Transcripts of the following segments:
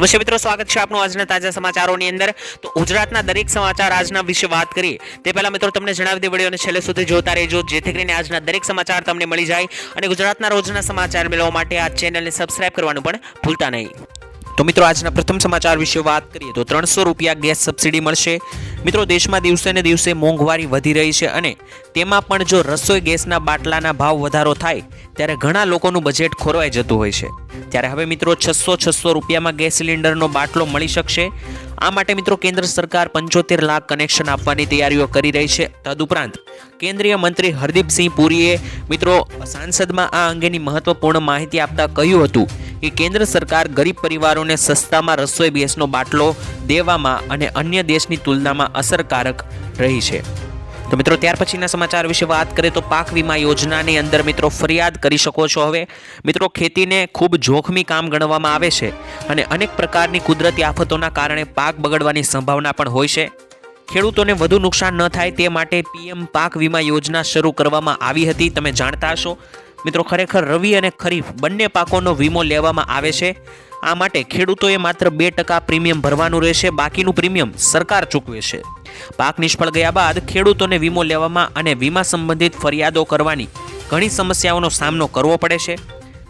નમસ્તે મિત્રો સ્વાગત છે આપનું આજના તાજા સમાચારોની અંદર. તો ગુજરાતના દરેક સમાચાર આજના વિશે વાત કરીએ. તે પહેલાં મિત્રો તમને જણાવી દે વિડીયોને છેલ્લે સુધી જોતા રહેજો, જેથી કરીને આજના દરેક સમાચાર તમને મળી જાય અને ગુજરાતના રોજના સમાચાર મેળવવા માટે આ ચેનલને સબસ્ક્રાઇબ કરવાનું પણ ભૂલતા નહીં. તો મિત્રો આજના પ્રથમ સમાચાર વિશે વાત કરીએ તો ત્રણસો રૂપિયા ગેસ સબસિડી મળશે. મિત્રો દેશમાં દિવસે ને દિવસે મોંઘવારી વધી રહી છે અને તેમાં પણ જો રસોઈ ગેસના બાટલાના ભાવ વધારો થાય, ત્યારે ઘણા લોકોનું બજેટ ખોરવાઈ જતું હોય છે. ત્યારે હવે મિત્રો છસો છસો રૂપિયામાં ગેસ સિલિન્ડરનો બાટલો મળી શકશે. આ માટે મિત્રો કેન્દ્ર સરકાર પંચોતેર લાખ કનેક્શન આપવાની તૈયારીઓ કરી રહી છે. તદુપરાંત કેન્દ્રીય મંત્રી હરદીપસિંહ પુરીએ મિત્રો સાંસદમાં આ અંગેની મહત્વપૂર્ણ માહિતી આપતા કહ્યું હતું કે કેન્દ્ર સરકાર ગરીબ પરિવારોને સસ્તામાં રસોઈ ગેસનો બાટલો દેવામાં અને અન્ય દેશની તુલનામાં અસરકારક રહી છે. તો મિત્રો, ત્યાર પછીના સમાચાર વિશે વાત કરીએ તો પાક વીમા યોજનાની અંદર મિત્રો ફરિયાદ કરી શકો છો હવે. મિત્રો, ખેતીને ખૂબ જોખમી કામ ગણવામાં આવે છે અને અનેક પ્રકારની કુદરતી આફતોના કારણે પાક બગડવાની સંભાવના પણ હોય છે. ખેડૂતોને વધુ નુકસાન ન થાય તે માટે પીએમ પાક વીમા યોજના શરૂ કરવામાં આવી હતી, તમે જાણતા હશો. મિત્રો, ખરેખર રવિ અને ખરીફ બંને પાકોનો વીમો લેવામાં આવે છે. આ માટે ખેડૂતોએ માત્ર બે ટકા પ્રીમિયમ ભરવાનું રહેશે, બાકીનું પ્રીમિયમ સરકાર ચૂકવે છે. પાક નિષ્ફળ ગયા બાદ ખેડૂતોને વીમો લેવામાં અને વીમા સંબંધિત ફરિયાદો કરવાની ઘણી સમસ્યાઓનો સામનો કરવો પડે છે.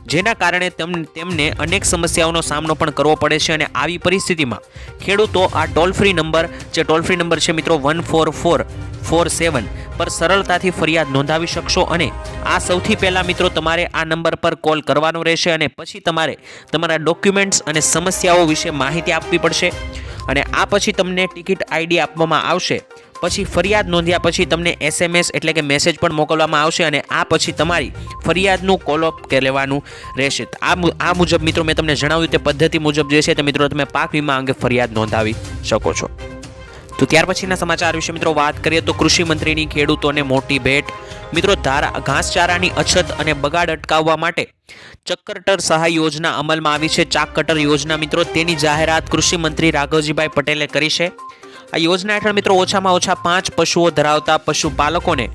જેના કારણે તેમ- તેમને અનેક સમસ્યાઓનો સામનો પણ કરવો પડે છે અને આવી પરિસ્થિતિમાં ખેડૂતો આ ટોલ ફ્રી નંબર, જે ટોલ ફ્રી નંબર છે મિત્રો, one four four four seven પર સરળતાથી ફરિયાદ નોંધાવી શકશો અને આ સૌથી પહેલાં મિત્રો તમારે આ નંબર પર કોલ કરવાનો રહેશે અને પછી તમારે તમારા ડોક્યુમેન્ટ્સ અને સમસ્યાઓ વિશે માહિતી આપવી પડશે અને આ પછી તમને ટિકિટ આઈડી આપવામાં આવશે. પછી ફરિયાદ નોંધ્યા પછી તમને એસએમએસ એટલે કે મેસેજ પણ મોકલવામાં આવશે અને આ પછી તમારી ફરિયાદનું કોલઅપ લેવાનું રહેશે. આ આ મુજબ મિત્રો મેં તમને જણાવ્યું તે પદ્ધતિ મુજબ જે છે તે મિત્રો તમે પાક વીમા અંગે ફરિયાદ નોંધાવી શકો છો. તો ત્યાર પછીના સમાચાર વિશે મિત્રો વાત કરીએ તો કૃષિ મંત્રીની ખેડૂતોને મોટી ભેટ. મિત્રો ધારા, ઘાસચારાની અછત અને બગાડ અટકાવવા માટે ચક્કરટર સહાય યોજના અમલમાં આવી છે. ચાક કટર યોજના મિત્રો તેની જાહેરાત કૃષિ મંત્રી રાઘવજીભાઈ પટેલે કરી છે. આ યોજના હેઠળ મિત્રો ઓછામાં ઓછા પાંચ પશુઓ ધરાવતા પશુપાલકોને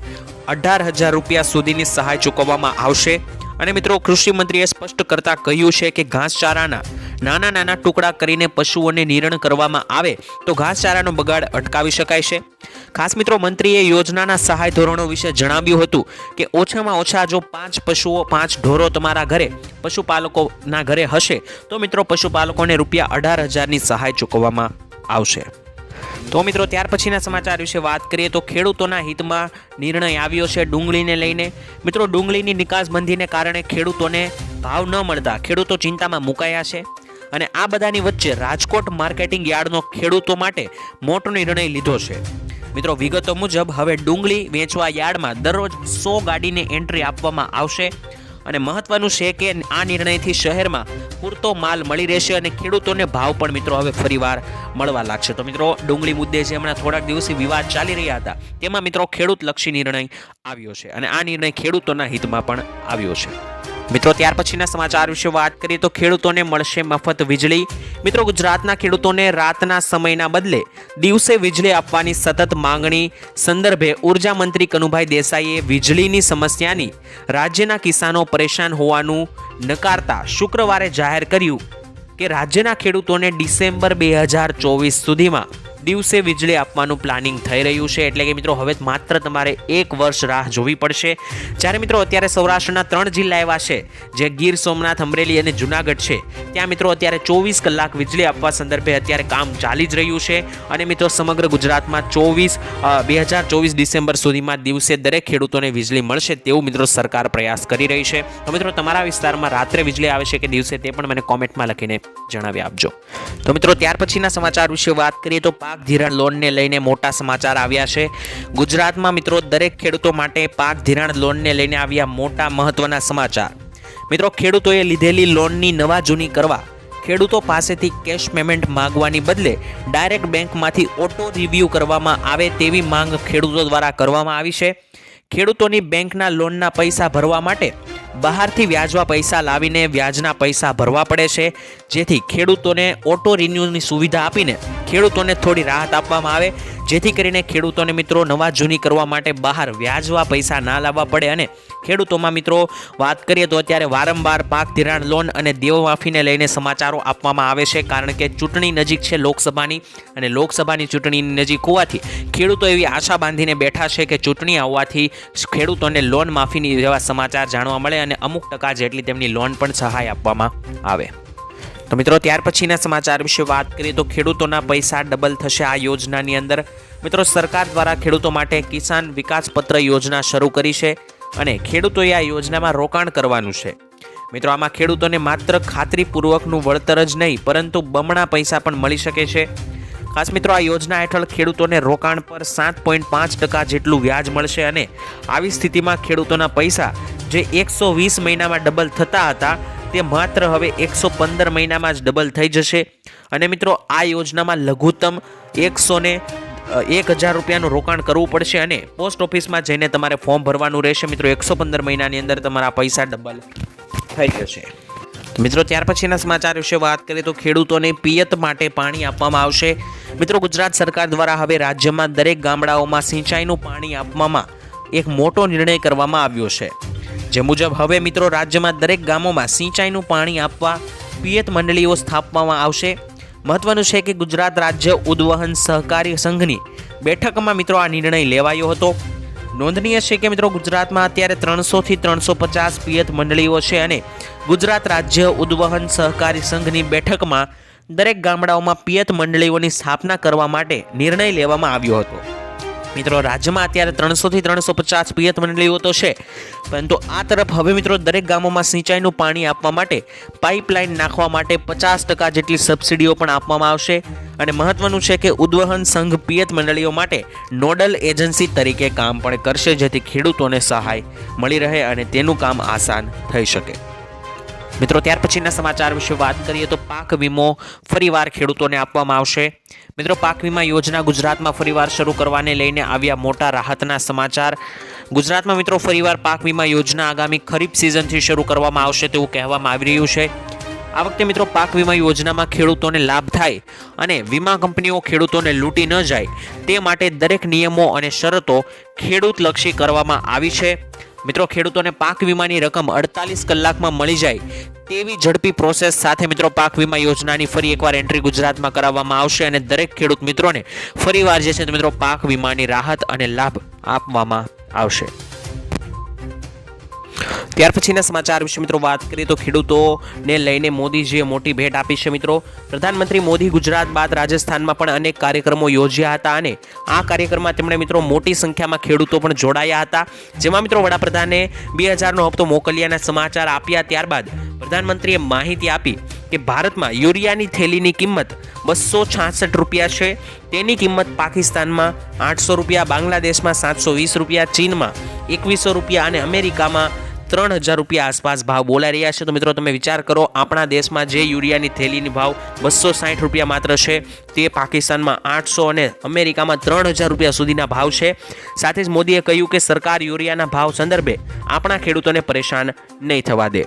અઢાર હજાર રૂપિયા સુધીની સહાય ચૂકવવામાં આવશે. અને મિત્રો કૃષિ મંત્રીએ સ્પષ્ટ કરતા કહ્યું છે કે ઘાસચારાના નાના નાના ટુકડા કરીને પશુઓને નિરણ કરવામાં આવે તો ઘાસચારાનો બગાડ અટકાવી શકાય છે. ખાસ મિત્રો, મંત્રીએ યોજનાના સહાય ધોરણો વિશે જણાવ્યું હતું કે ઓછામાં ઓછા જો પાંચ પશુઓ, પાંચ ઢોરો તમારા ઘરે, પશુપાલકોના ઘરે હશે, તો મિત્રો પશુપાલકોને રૂપિયા અઢાર હજારની સહાય ચૂકવવામાં આવશે. તો મિત્રો, ત્યાર પછીના સમાચાર વિશે વાત કરીએ તો ખેડૂતોના હિતમાં નિર્ણય આવ્યો છે ડુંગળીને લઈને. મિત્રો, ડુંગળીની નિકાસબંધીને કારણે ખેડૂતોને ભાવ ન મળતા, ખેડૂતો ચિંતામાં મુકાયા છે. અને આ બધાની વચ્ચે રાજકોટ માર્કેટિંગ યાર્ડનો ખેડૂતો માટે મોટો નિર્ણય લીધો છે. મિત્રો, વિગતો મુજબ હવે ડુંગળી વેચવા યાર્ડમાં દરરોજ સો ગાડીને એન્ટ્રી આપવામાં આવશે અને મહત્વનું છે કે આ નિર્ણયથી શહેરમાં પૂરતો માલ મળી રહેશે અને ખેડૂતોને ભાવ પણ મિત્રો હવે ફરીવાર મળવા લાગશે. તો મિત્રો, ડુંગળી મુદ્દે જે હમણાં થોડાક દિવસથી વિવાદ ચાલી રહ્યા હતા, તેમાં મિત્રો ખેડૂત લક્ષી નિર્ણય આવ્યો છે અને આ નિર્ણય ખેડૂતોના હિતમાં પણ આવ્યો છે. મિત્રો, ત્યાર પછીના સમાચાર વિશે વાત કરીએ તો ખેડૂતોને મળશે મફત વીજળી. મિત્રો, ગુજરાતના ખેડૂતોને રાતના સમયના બદલે દિવસે વીજળી આપવાની સતત માંગણી. સંદર્ભે ઊર્જા મંત્રી કનુભાઈ દેસાઈએ વીજળીની સમસ્યાની રાજ્યના કિસાનો પરેશાન હોવાનું નકારતા શુક્રવારે જાહેર કર્યું કે રાજ્યના ખેડૂતોને ડિસેમ્બર બે હજાર ચોવીસ સુધીમાં દિવસે વીજળી આપવાનું પ્લાનિંગ થઈ રહ્યું છે. એટલે કે મિત્રો, હવે માત્ર તમારે એક વર્ષ રાહ જોવી પડશે. જ્યારે મિત્રો, અત્યારે સૌરાષ્ટ્રના ત્રણ જિલ્લા એવા છે, જે ગીર સોમનાથ, અમરેલી અને જુનાગઢ છે, ત્યાં મિત્રો, અત્યારે ચોવીસ કલાક વીજળી આપવા સંદર્ભે અત્યારે કામ ચાલી જ રહ્યું છે. અને મિત્રો, સમગ્ર ગુજરાતમાં ચોવીસ બે હજાર ચોવીસ ડિસેમ્બર સુધીમાં દિવસે દરેક ખેડૂતોને વીજળી મળશે તેવું મિત્રો સરકાર પ્રયાસ કરી રહી છે. તો મિત્રો, તમારા વિસ્તારમાં રાત્રે વીજળી આવે છે કે દિવસે, તે પણ મને કોમેન્ટમાં લખીને જણાવી આપજો. તો મિત્રો, ત્યાર પછીના સમાચાર વિશે વાત કરીએ તો પાક ધિરાણ લોનને લઈને મોટા સમાચાર આવ્યા છે. ગુજરાતમાં મિત્રો, દરેક ખેડૂતો માટે પાક ધિરાણ લોનને લઈને આવ્યા મોટા મહત્વના સમાચાર. મિત્રો, ખેડૂતોએ લીધેલી લોનની નવા જૂની કરવા. ખેડૂતો પાસેથી કેશ પેમેન્ટ માંગવાની બદલે ડાયરેક્ટ બેંકમાંથી ઓટો રિવ્યૂ કરવામાં આવે તેવી માંગ ખેડૂતો દ્વારા કરવામાં આવી છે. ખેડૂતોની બેંકના લોનના પૈસા ભરવા માટે બહારથી વ્યાજવા પૈસા લાવીને વ્યાજના પૈસા ભરવા પડે છે. જેથી ખેડૂતોને ઓટો રિન્યૂની સુવિધા આપીને ખેડૂતોને થોડી રાહત આપવામાં આવે. જેથી કરીને ખેડૂતોને મિત્રો નવા જૂની કરવા માટે બહાર વ્યાજવા પૈસા ના લાવવા પડે અને ખેડૂતોમાં મિત્રો વાત કરીએ તો અત્યારે વારંવાર પાક ધિરાણ લોન અને દેવમાફીને લઈને સમાચારો આપવામાં આવે છે. કારણ કે ચૂંટણી નજીક છે લોકસભાની અને લોકસભાની ચૂંટણીની નજીક હોવાથી ખેડૂતો એવી આશા બાંધીને બેઠા છે કે ચૂંટણી આવવાથી ખેડૂતોને લોન માફીની જેવા સમાચાર જાણવા મળે અને અમુક ટકા જેટલી તેમની લોન પણ સહાય આપવામાં આવે. તો મિત્રો, ત્યાર પછીના સમાચાર વિશે વાત કરીએ તો ખેડૂતોના પૈસા ડબલ થશે આ યોજનાની અંદર. મિત્રો, સરકાર દ્વારા ખેડૂતો માટે કિસાન વિકાસ પત્ર યોજના શરૂ કરી છે અને ખેડૂતોએ આ યોજનામાં રોકાણ કરવાનું છે. મિત્રો, આમાં ખેડૂતોને માત્ર ખાતરીપૂર્વકનું વળતર જ નહીં, પરંતુ બમણા પૈસા પણ મળી શકે છે. ખાસ મિત્રો, આ યોજના હેઠળ ખેડૂતોને રોકાણ પર સાત પોઈન્ટ પાંચ ટકા જેટલું વ્યાજ મળશે અને આવી સ્થિતિમાં ખેડૂતોના પૈસા જે એકસો વીસ મહિનામાં ડબલ થતા હતા તે માત્ર હવે એકસો પંદર મહિનામાં જ ડબલ થઈ જશે. અને મિત્રો, આ યોજનામાં લઘુત્તમ એકસો ને એક હજાર રૂપિયાનું રોકાણ કરવું પડશે અને પોસ્ટ ઓફિસમાં જઈને તમારે ફોર્મ ભરવાનું રહેશે. મિત્રો, એકસો પંદર મહિનાની અંદર તમારા પૈસા ડબલ થઈ જશે. મિત્રો, ત્યાર પછીના સમાચાર વિશે વાત કરીએ તો ખેડૂતોને પિયત માટે પાણી આપવામાં આવશે. મિત્રો, ગુજરાત સરકાર દ્વારા હવે રાજ્યમાં દરેક ગામડાઓમાં સિંચાઈનું પાણી આપવામાં એક મોટો નિર્ણય કરવામાં આવ્યો છે. જે મુજબ હવે મિત્રો રાજ્યમાં દરેક ગામોમાં સિંચાઈનું પાણી આપવા પિયત મંડળીઓ સ્થાપવામાં આવશે. મહત્વનું છે કે ગુજરાત રાજ્ય ઉદ્વહન સહકારી સંઘની બેઠકમાં મિત્રો આ નિર્ણય લેવાયો હતો. નોંધનીય છે કે મિત્રો ગુજરાતમાં અત્યારે ત્રણસોથી ત્રણસો પચાસ પિયત મંડળીઓ છે અને ગુજરાત રાજ્ય ઉદ્વહન સહકારી સંઘની બેઠકમાં દરેક ગામડાઓમાં પિયત મંડળીઓની સ્થાપના કરવા માટે નિર્ણય લેવામાં આવ્યો હતો. મિત્રો, રાજ્યમાં અત્યારે ત્રણસોથી ત્રણસો પચાસ પિયત મંડળીઓ તો છે. પરંતુ આ તરફ હવે મિત્રો, દરેક ગામોમાં સિંચાઈનું પાણી આપવા માટે પાઇપલાઇન નાખવા માટે પચાસ ટકા જેટલી સબસિડીઓ પણ આપવામાં આવશે. અને મહત્વનું છે કે ઉદ્વહન સંઘ પિયત મંડળીઓ માટે નોડલ એજન્સી તરીકે કામ પણ કરશે, જેથી ખેડૂતોને સહાય મળી રહે અને તેનું કામ આસાન થઈ શકે. મિત્રો, ત્યાર પછીના સમાચાર વિશે વાત કરીએ તો પાક વીમો ફરીવાર ખેડૂતોને આપવામાં આવશે. મિત્રો, પાક વીમા યોજના ગુજરાતમાં ફરીવાર શરૂ કરવાને લઈને આવ્યા મોટા રાહતના સમાચાર. ગુજરાતમાં મિત્રો, ફરીવાર પાક વીમા યોજના આગામી ખરીફ સિઝનથી શરૂ કરવામાં આવશે તેવું કહેવામાં આવી રહ્યું છે. આ વખતે મિત્રો, પાક વીમા યોજનામાં ખેડૂતોને લાભ થાય અને વીમા કંપનીઓ ખેડૂતોને લૂંટી ન જાય તે માટે દરેક નિયમો અને શરતો ખેડૂતલક્ષી કરવામાં આવી છે. મિત્રો, ખેડૂતોને પાક વીમાની રકમ અડતાલીસ કલાકમાં મળી જાય તેવી ઝડપી પ્રોસેસ સાથે મિત્રો, પાક વીમા યોજનાની ફરી એકવાર એન્ટ્રી ગુજરાતમાં કરાવવામાં આવશે અને દરેક ખેડૂત મિત્રોને ફરીવાર જે છે મિત્રો, પાક વીમાની રાહત અને લાભ આપવામાં આવશે. ત્યાર પછીના સમાચાર વિશે મિત્રો વાત કરીએ તો ખેડૂતોને લઈને મોદીજીએ મોટી ભેટ આપી છે મિત્રો. પ્રધાનમંત્રી મોદી ગુજરાત બાદ રાજસ્થાનમાં પણ અનેક કાર્યક્રમો યોજ્યા હતા અને આ કાર્યક્રમમાં તેમણે મિત્રો મોટી સંખ્યામાં ખેડૂતો પણ જોડાયા હતા. જેમાં મિત્રો વડાપ્રધાને બે હજારનો હપ્તો મોકલ્યાના સમાચાર આપ્યા ત્યારબાદ પ્રધાનમંત્રીએ માહિતી આપી કે ભારતમાં યુરિયાની થેલીની કિંમત બસો છાસઠ રૂપિયા છે. તેની કિંમત પાકિસ્તાનમાં આઠસો રૂપિયા, બાંગ્લાદેશમાં સાતસો વીસ રૂપિયા, ચીનમાં એકવીસો રૂપિયા અને અમેરિકામાં ત્રણ હજાર રૂપિયા આસપાસ ભાવ બોલાઈ રહ્યા છે. તો મિત્રો, તમે વિચાર કરો, આપણા દેશમાં જે યુરિયાની થેલીની ભાવ બસો સાઠ રૂપિયા માત્ર છે, તે પાકિસ્તાનમાં આઠસો અને અમેરિકામાં ત્રણ હજાર રૂપિયા સુધીના ભાવ છે. સાથે જ મોદીએ કહ્યું કે સરકાર યુરિયાના ભાવ સંદર્ભે આપણા ખેડૂતોને પરેશાન નહીં થવા દે.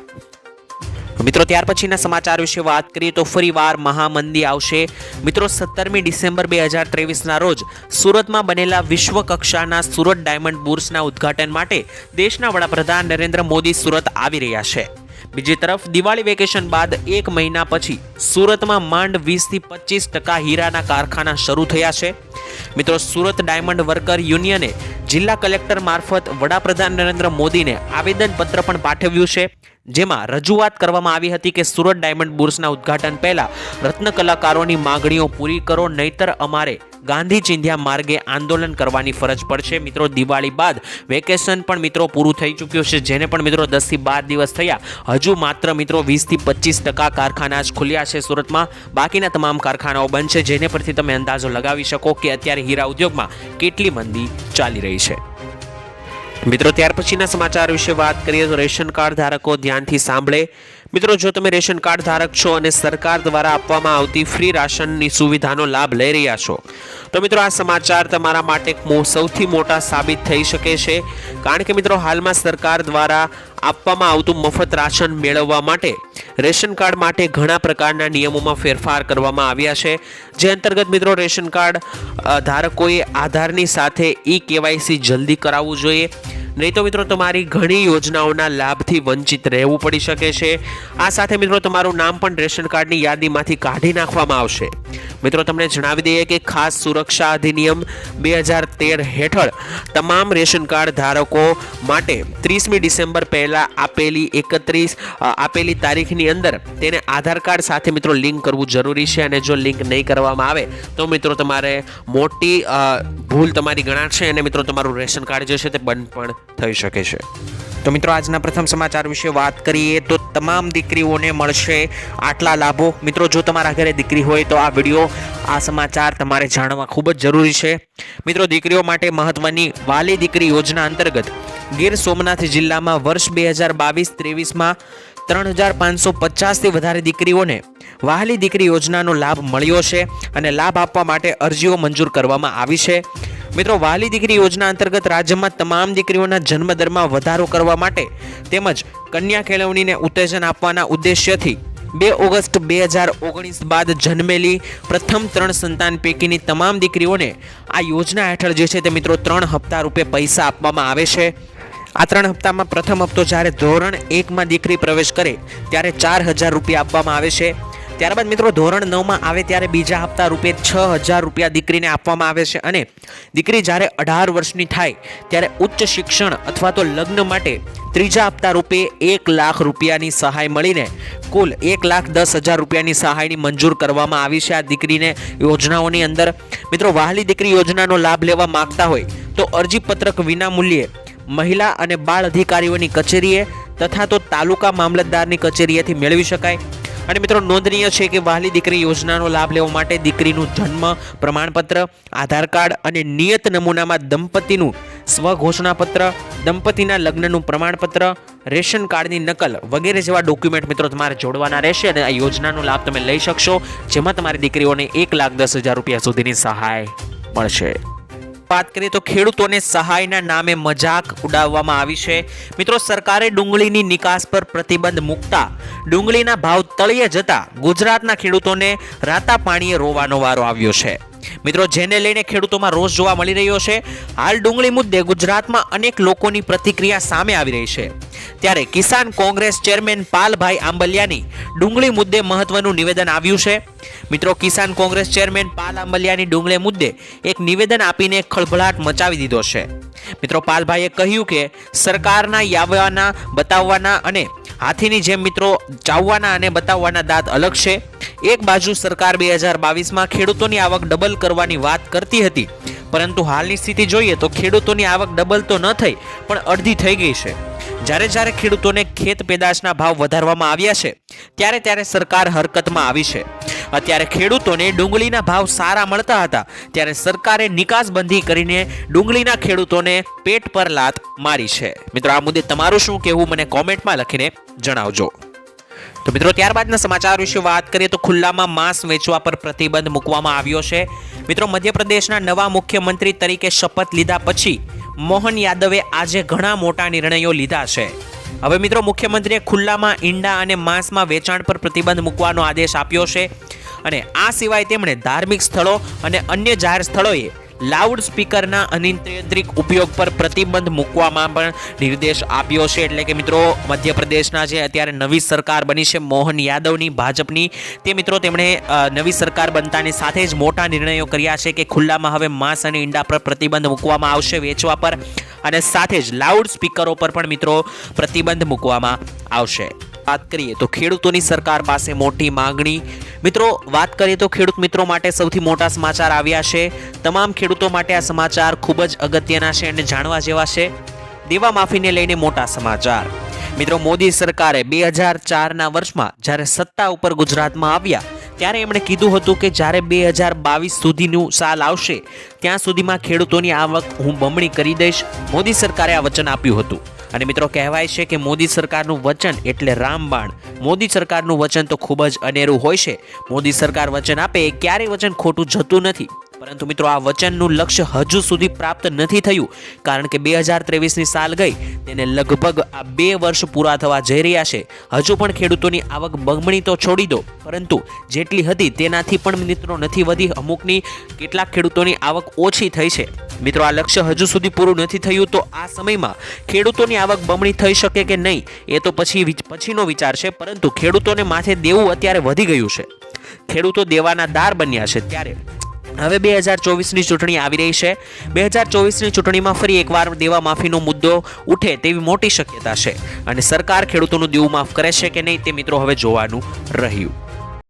મિત્રો, ત્યાર પછીના સમાચાર વિશે વાત કરીએ તો ફરીવાર મહામંદી આવશે. મિત્રો, સત્તરમી ડિસેમ્બર બે હજાર ત્રેવીસના રોજ સુરતમાં બનેલા વિશ્વ કક્ષાના સુરત ડાયમંડ બુર્સના ઉદ્ઘાટન માટે દેશના વડાપ્રધાન નરેન્દ્ર મોદી સુરત આવી રહ્યા છે. બીજી તરફ, દિવાળી વેકેશન બાદ એક મહિના પછી સુરતમાં માંડ વીસથી પચીસ ટકા હીરાના કારખાના શરૂ થયા છે. મિત્રો, સુરત ડાયમંડ વર્કર યુનિયને જિલ્લા કલેક્ટર મારફત વડાપ્રધાન નરેન્દ્ર મોદીને આવેદનપત્ર પણ પાઠવ્યું છે. જેમાં રજૂઆત કરવામાં આવી હતી કે સુરત ડાયમંડ બુર્સના ઉદ્ઘાટન પહેલા રત્ન કલાકારોની માગણીઓ પૂરી કરો, નહીતર અમારે ગાંધી ચિંધ્યા માર્ગે આંદોલન કરવાની ફરજ પડશે. મિત્રો, દિવાળી બાદ વેકેશન પણ મિત્રો પૂરું થઈ ચૂક્યું છે, જેને પણ મિત્રો દસથી બાર દિવસ થયા. હજુ માત્ર મિત્રો વીસથી પચીસ ટકા કારખાના જ ખુલ્યા છે સુરતમાં. બાકીના તમામ કારખાનાઓ બંધ છે, જેને પરથી તમે અંદાજો લગાવી શકો કે અત્યારે હીરા ઉદ્યોગમાં કેટલી મંદી ચાલી રહી છે. મિત્રો ત્યાર પછીના સમાચાર વિશે વાત કરીએ તો રેશન કાર્ડ ધારકો ધ્યાનથી સાંભળે. મિત્રો, જો તમે રેશન કાર્ડ ધારક છો અને સરકાર દ્વારા આપવામાં આવતી ફ્રી રાશનની સુવિધાનો લાભ લઈ રહ્યા છો, તો મિત્રો, આ સમાચાર તમારા માટે સૌથી મોટા સાબિત થઈ શકે છે. કારણ કે મિત્રો, હાલમાં સરકાર દ્વારા આપવામાં આવતું મફત રાશન મેળવવા માટે રેશન કાર્ડ માટે ઘણા પ્રકારના નિયમોમાં ફેરફાર કરવામાં આવ્યા છે. જે અંતર્ગત મિત્રો, રેશન કાર્ડ ધારકોએ આધારની સાથે ઈ કેવાયસી જલ્દી કરાવવું જોઈએ. નહીં તો મિત્રો તમારી ઘણી યોજનાઓના લાભથી વંચિત રહેવું પડી શકે છે. આ સાથે મિત્રો તમારું નામ પણ રેશન કાર્ડની યાદીમાંથી કાઢી નાખવામાં આવશે. મિત્રો, તમને જણાવી દઈએ કે ખાસ સુરક્ષા અધિનિયમ બે હજાર તેર હેઠળ તમામ રેશન કાર્ડ ધારકો માટે ત્રીસમી ડિસેમ્બર પહેલાં આપેલી એકત્રીસ આપેલી તારીખની અંદર તેને આધાર કાર્ડ સાથે મિત્રો લિંક કરવું જરૂરી છે અને જો લિંક નહીં કરવામાં આવે તો મિત્રો તમારે મોટી ભૂલ તમારી ગણાશે અને મિત્રો તમારું રેશન કાર્ડ જે છે તે બંધ પણ થઈ શકે છે. તો મિત્રો, આજના પ્રથમ સમાચાર વિશે વાત કરીએ તો તમામ દીકરીઓને મળશે આટલા લાભો. મિત્રો, જો તમારા ઘરે દીકરી હોય તો આ વીડિયો, આ સમાચાર તમારે જાણવા ખૂબ જ જરૂરી છે. મિત્રો, દીકરીઓ માટે મહત્વની વાલી દીકરી યોજના અંતર્ગત ગીર સોમનાથ જિલ્લામાં વર્ષ બે હજાર બાવીસ ત્રેવીસમાં ત્રણ હજાર પાંચસો પચાસથી વધારે દીકરીઓને વહાલી દીકરી યોજનાનો લાભ મળ્યો છે અને લાભ આપવા માટે અરજીઓ મંજૂર કરવામાં આવી છે. મિત્રો વહાલી દીકરી યોજના અંતર્ગત રાજ્યમાં તમામ દીકરીઓના જન્મદરમાં વધારો કરવા માટે તેમજ કન્યા કેળવણીને ઉત્તેજન આપવાના ઉદ્દેશ્યથી બે ઓગસ્ટ બે હજાર ઓગણીસ બાદ જન્મેલી પ્રથમ ત્રણ સંતાન પૈકીની તમામ દીકરીઓને આ યોજના હેઠળ જે છે તે મિત્રો ત્રણ હપ્તા રૂપે પૈસા આપવામાં આવે છે. આ ત્રણ હપ્તામાં પ્રથમ હપ્તો જ્યારે ધોરણ એકમાં દીકરી પ્રવેશ કરે ત્યારે ચાર હજાર રૂપિયા આપવામાં આવે છે. ત્યારબાદ મિત્રો ધોરણ નવમાં આવે ત્યારે બીજા હપ્તા રૂપે છ હજાર રૂપિયા દીકરીને આપવામાં આવે છે અને દીકરી જ્યારે અઢાર વર્ષની થાય ત્યારે ઉચ્ચ શિક્ષણ અથવા તો લગ્ન માટે ત્રીજા હપ્તા રૂપે એક લાખ રૂપિયાની સહાય મળીને કુલ એક લાખ દસ હજાર રૂપિયાની સહાયની મંજૂર કરવામાં આવી છે આ દીકરીને યોજનાઓની અંદર. મિત્રો, વહાલી દીકરી યોજનાનો લાભ લેવા માંગતા હોય તો અરજીપત્રક વિના મૂલ્યે મહિલા અને બાળ અધિકારીઓની કચેરીએ તથા તો તાલુકા મામલતદારની કચેરીએથી મેળવી શકાય. અને મિત્રો, નોંધનીય છે કે વહાલી દીકરી યોજનાનો લાભ લેવા માટે દીકરીનું જન્મ પ્રમાણપત્ર, આધાર કાર્ડ અને નિયત નમૂનામાં દંપતીનું સ્વઘોષણાપત્ર, દંપતીના લગ્નનું પ્રમાણપત્ર, રેશન કાર્ડની નકલ વગેરે જેવા ડોક્યુમેન્ટ મિત્રો તમારે જોડવાના રહેશે અને આ યોજનાનો લાભ તમે લઈ શકશો, જેમાં તમારી દીકરીઓને એક લાખ દસ હજાર રૂપિયા સુધીની સહાય મળશે. વાત કરીએ તો ખેડૂતોને સહાયના નામે મજાક ઉડાવવામાં આવી છે. મિત્રો, સરકારે ડુંગળીની નિકાસ પર પ્રતિબંધ મૂકતા ડુંગળીના ભાવ તળિયે જતા ગુજરાતના ખેડૂતોને રાતા પાણીએ રોવાનો વારો આવ્યો છે. મિત્રો, જેને લઈને ખેડૂતોમાં રોષ જોવા મળી રહ્યો છે, હાલ ડુંગળી મુદ્દે ગુજરાતમાં અનેક લોકોની પ્રતિક્રિયા સામે આવી રહી છે. ત્યારે કિસાન કોંગ્રેસ ચેરમેન પાલભાઈ આંબલિયાની ડુંગળી મુદ્દે મહત્વનું નિવેદન આવ્યું છે. મિત્રો, કિસાન કોંગ્રેસ ચેરમેન પાલ આંબલિયાની ડુંગળી મુદ્દે એક નિવેદન આપીને ખળભળાટ મચાવી દીધો છે. મિત્રો, પાલભાઈએ કહ્યું કે સરકારના યાવવાના, બતાવવાના અને હાથીની જેમ મિત્રો ચાવવાના અને બતાવવાના દાંત અલગ છે. એક બાજુ સરકાર બે હજાર બાવીસમાં ખેડૂતોની આવક ડબલ કરવાની વાત કરતી હતી. પરંતુ હાલની સ્થિતિ જોઈએ તો ખેડૂતોની આવક ડબલ તો ન થઈ, પણ અડધી થઈ ગઈ છે. જ્યારે જ્યારે ખેડૂતોને ખેત પેદાશના ભાવ વધારવામાં આવ્યા છે, ત્યારે ત્યારે સરકાર હરકતમાં આવી છે. અત્યારે ખેડૂતોને ડુંગળીના ભાવ સારા મળતા હતા. ત્યારે સરકારે નિકાસબંધી કરીને ડુંગળીના ખેડૂતોને પેટ પર લાત મારી છે. મિત્રો, આ મુદ્દે તમારું શું કહેવું મને કોમેન્ટમાં લખીને જણાવજો. તો મિત્રો, ત્યારબાદના સમાચાર વિશે વાત કરીએ તો ખુલ્લામાં માંસ વેચવા પર પ્રતિબંધ મૂકવામાં આવ્યો છે. મિત્રો, મધ્યપ્રદેશના નવા મુખ્યમંત્રી તરીકે શપથ લીધા પછી મોહન યાદવે આજે ઘણા મોટા નિર્ણયો લીધા છે. હવે મિત્રો, મુખ્યમંત્રીએ ખુલ્લામાં ઈંડા અને માંસમાં વેચાણ પર પ્રતિબંધ મૂકવાનો આદેશ આપ્યો છે. અને આ સિવાય તેમણે ધાર્મિક સ્થળો અને અન્ય જાહેર સ્થળોએ લાઉડ સ્પીકરના અનિયંત્રિત ઉપયોગ પર પ્રતિબંધ મૂકવામાં પણ નિર્દેશ આપ્યો છે. એટલે કે મિત્રો, મધ્યપ્રદેશના જે અત્યારે નવી સરકાર બની છે, મોહન યાદવની ભાજપની, તે મિત્રો તેમણે નવી સરકાર બનતાની સાથે જ મોટા નિર્ણયો કર્યા છે કે ખુલ્લામાં હવે માંસ અને ઈંડા પર પ્રતિબંધ મૂકવામાં આવશે વેચવા પર અને સાથે જ લાઉડ સ્પીકરો પર પણ મિત્રો પ્રતિબંધ મૂકવામાં આવશે. વાત કરીએ તો ખેડૂતોની સરકાર પાસે મોટી માંગણી. મિત્રો, વાત કરીએ તો ખેડૂત મિત્રો માટે સૌથી મોટા સમાચાર આવ્યા છે. તમામ ખેડૂતો માટે આ સમાચાર ખૂબ જ અગત્યના છે અને જાણવા જેવા છે. દેવા માફીને લઈને મોટા સમાચાર. મિત્રો, મોદી સરકારે બે હજાર ચારના વર્ષમાં જ્યારે સત્તા ઉપર ગુજરાતમાં આવ્યા, ત્યારે એમણે કીધું હતું કે જ્યારે બે હજાર બાવીસ સુધીનું સાલ આવશે, ત્યાં સુધીમાં ખેડૂતોની આવક હું બમણી કરી દઈશ. મોદી સરકારે આ વચન આપ્યું હતું. અને મિત્રો, કહેવાય છે કે મોદી સરકારનું વચન એટલે રામબાણ. મોદી સરકારનું વચન તો ખૂબ જ અનેરું હોય છે. મોદી સરકાર વચન આપે એ ક્યારેય વચન ખોટું જતું નથી. પરંતુ મિત્રો, આ વચનનું લક્ષ્ય હજુ સુધી પ્રાપ્ત નથી થયું, કારણ કે બે હજાર ત્રેવીસની સાલ ગઈ, તેને લગભગ આ બે વર્ષ પૂરા થવા જઈ રહ્યા છે. હજુ પણ ખેડૂતોની આવક બમણી તો છોડી દો, પરંતુ જેટલી હતી તેનાથી પણ મિત્રો નથી વધી અમુકની કેટલાક ખેડૂતોની આવક ઓછી થઈ છે. મિત્રો, આ લક્ષ્ય હજુ સુધી પૂરું નથી થયું, તો આ સમયમાં ખેડૂતોની આવક બમણી થઈ શકે કે નહીં, એ તો પછી પછીનો વિચાર છે, પરંતુ ખેડૂતોને માથે દેવું અત્યારે વધી ગયું છે. ખેડૂતો દેવાના દાર બન્યા છે ત્યારે. હવે બે હજાર ચોવીસની ચૂંટણી આવી રહી છે. બે હજાર ચોવીસની ચૂંટણીમાં ફરી એકવાર દેવા માફીનો મુદ્દો ઉઠે તેવી મોટી શક્યતા છે. અને સરકાર ખેડૂતોનું દેવું માફ કરે છે કે નહીં તે મિત્રો હવે જોવાનું રહ્યું.